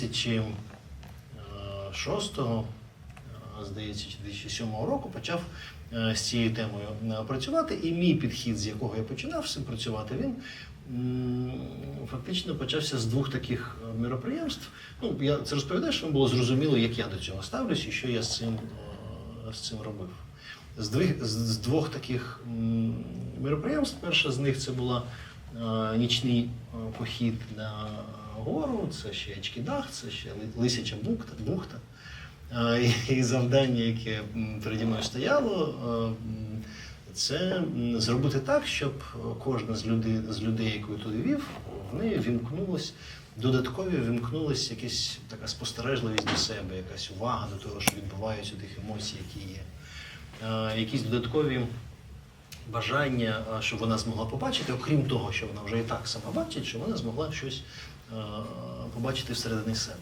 2006, е, здається, чи 2007 року почав е, з цією темою е, працювати. І мій підхід, з якого я починав цим працювати, він фактично почався з двох таких міроприємств. Ну, я це розповідаю, щоб було зрозуміло, як я до цього ставлюсь і що я з цим, з цим робив. З двох, з, двох таких міроприємств, перше з них це була нічний е, похід на гору, це ще Ячкідах, це ще Лисяча бухта. Е, І, завдання, яке переді мною стояло, е, це зробити так, щоб кожна з людей, з людей, яку я туди вів, в неї вімкнулось, додаткові вімкнулась якась така спостережливість до себе, якась увага до того, що відбувається тих емоцій, які є. Е, Якісь додаткові бажання, е, щоб вона змогла побачити, окрім того, що вона вже і так сама бачить, щоб вона змогла щось е, побачити всередині себе.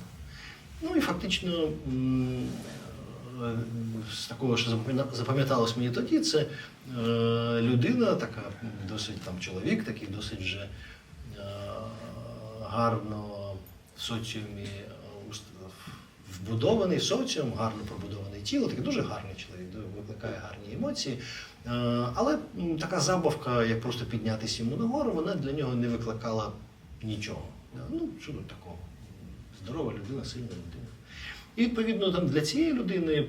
Ну і фактично е, з такого, що запам'яталось мені тоді, це людина, така досить там чоловік, такий досить вже гарно в соціумі вбудований соціум, гарно пробудоване тіло, такий дуже гарний чоловік, викликає гарні емоції. Е, Але така забавка, як просто піднятися йому нагору, вона для нього не викликала нічого. Да, Ну, що такого? Здорова людина, сильна людина. І відповідно там для цієї людини,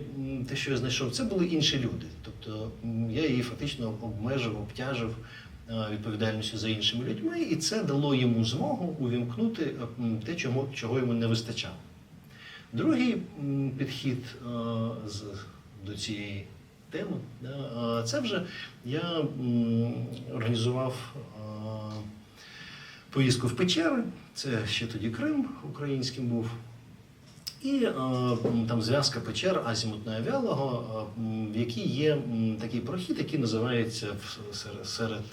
те, що я знайшов, це були інші люди. Тобто я її фактично обмежив, обтяжив е, відповідальністю за іншими людьми, і це дало йому змогу увімкнути е, те, чого йому не вистачало. Другий підхід е, до цієї теми, е, це вже я організував е, поїздку в Печери, це ще тоді Крим українським був. І там зв'язка печер азімутна вялого, в якій є такий прохід, який називається серед,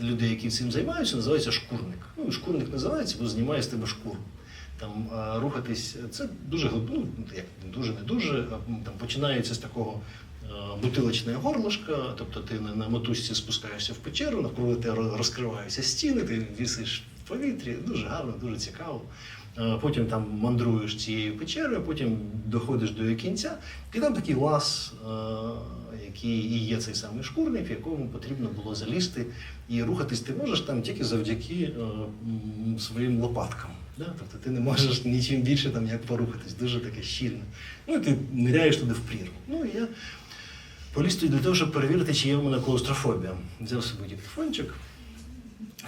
людей, які цим займаються, називається шкурник. Ну, шкурник називається, бо знімає з тебе шкуру. Там е, рухатись, це дуже ну, як дуже не дуже. Там починається з такого е, бутилочне горлышка, тобто ти на, мотузці спускаєшся в печеру, навколо тебе розкриваються стіни, ти вісиш в повітрі, дуже гарно, дуже цікаво. Е, Потім там мандруєш цією печерою, потім доходиш до її кінця, і там такий лаз, який і є цей самий шкурник, в якому потрібно було залізти. І рухатись ти можеш там тільки завдяки своїм лопаткам. Да? Тобто ти не можеш нічим більше там як порухатись, дуже таке щільне. Ну і ти ниряєш туди в прірву. Ну і я поліз туди для того, щоб перевірити, чи є в мене клаустрофобія. Взяв собі диктофончик.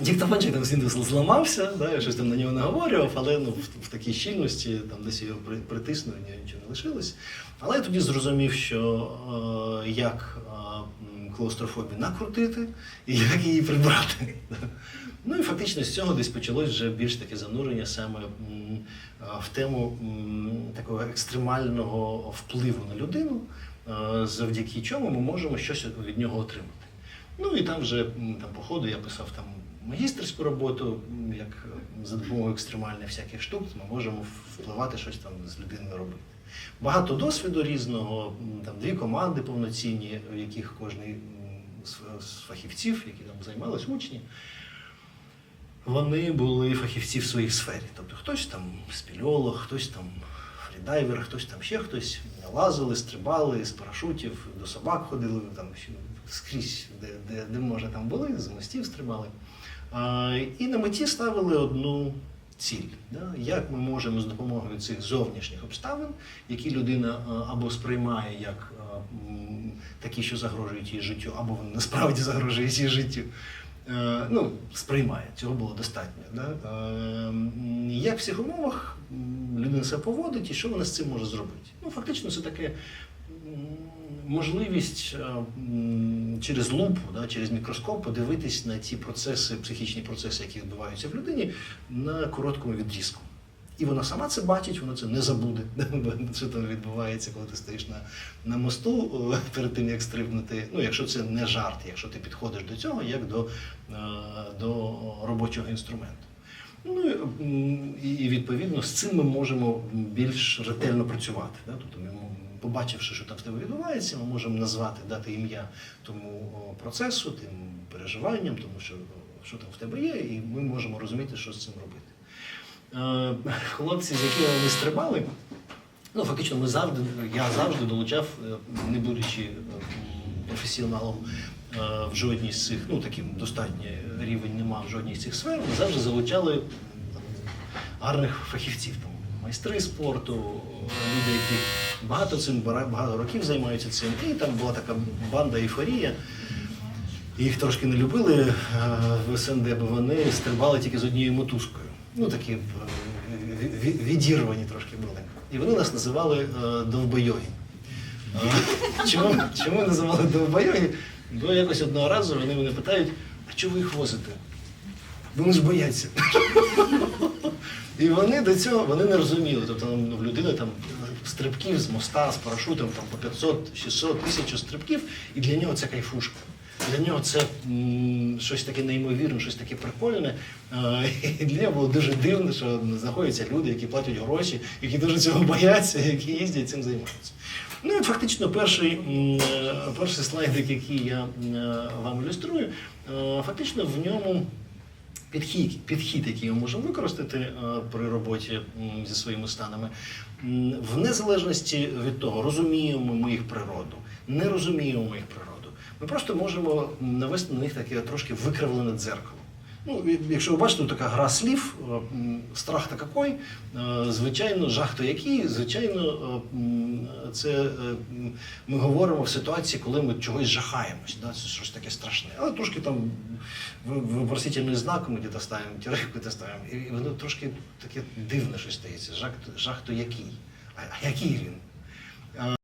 Диктофончик там всім зламався, да, я щось там на нього наговорював, але ну, в, в такій щільності там десь його притиснув, нічого не лишилось. Але я тоді зрозумів, що е, як е, клаустрофобію накрутити і як її прибрати. Ну і фактично з цього десь почалось вже більш таке занурення саме в тему такого екстремального впливу на людину, завдяки чому ми можемо щось від нього отримати. Ну і там вже там, по ходу я писав там магістерську роботу, як за допомогою екстремальних всяких штук ми можемо впливати щось там з людиною робити. Багато досвіду різного, там дві команди повноцінні, в яких кожний з- фахівців, які там займалися учні, вони були фахівці в своїй сфері. Тобто хтось там спільолог, хтось там фрідайвер, хтось там ще хтось лазили, стрибали з парашутів, до собак ходили, там скрізь, де, де, де може там були, з мостів стрибали. А, і на меті ставили одну ціль. Да? Як ми можемо з допомогою цих зовнішніх обставин, які людина або сприймає як такі, що загрожують її життю, або вони насправді загрожують її життю. Е, ну, сприймає, цього було достатньо. Да? Е, як в цих умовах людина себе поводить і що вона з цим може зробити? Ну, фактично, це таке можливість е, через лупу, да, через мікроскоп подивитись на ті процеси, психічні процеси, які відбуваються в людині, на короткому відрізку. І вона сама це бачить, вона це не забуде, що там відбувається, коли ти стоїш на, на мосту перед тим, як стрибнути. Ну, якщо це не жарт, якщо ти підходиш до цього як до, е, до робочого інструменту. Ну і, відповідно з цим ми можемо більш ретельно працювати. Тобто ми, побачивши, що там з тебе відбувається, ми можемо назвати, дати ім'я тому процесу, тим переживанням, тому що, що там в тебе є, і ми можемо розуміти, що з цим робити. Е, хлопці, з якими ми стрибали, ну фактично ми завжди, я завжди долучав, е, не будучи е, професіоналом в жодній з цих, ну таким достатній рівень нема в жодній з цих сфер, ми завжди залучали гарних фахівців. Там, майстри спорту, люди, які багато цим багато років займаються цим. І там була така банда ейфорія. Їх трошки не любили в СНД, бо вони стрибали тільки з однією мотузкою. Ну такі е, ві- ві- відірвані трошки були. І вони нас називали е, довбойоги. Чому, чому називали довбойоги? Бо якось одного разу вони мене питають, а чого ви їх возите? Вони ж бояться. І вони до цього вони не розуміли. Тобто ну, в людини там стрибків з моста, з парашутом там, по 500, 600, 1000 стрибків, і для нього це кайфушка. Для нього це щось таке неймовірне, щось таке прикольне. І для нього було дуже дивно, що знаходяться люди, які платять гроші, які дуже цього бояться, які їздять цим займаються. Ну і фактично перший, е, перший слайдик, який я е, вам ілюструю, е, фактично в ньому підхід, підхід, який ми можемо використати при роботі зі своїми станами, в незалежності від того, розуміємо ми їх природу, не розуміємо ми їх природу. Ми просто можемо навести на них таке трошки викривлене дзеркало. Ну, якщо ви бачите, така гра слів, е, страх та какой, е, звичайно, жах то який, звичайно, е, це ми говоримо в ситуації, коли ми чогось жахаємось, да, це щось таке страшне. Але трошки там в- вопросительний знак ми де ставимо, тірейку ставимо, і воно трошки таке дивне щось стається. Жах, жах то який? А, а який він?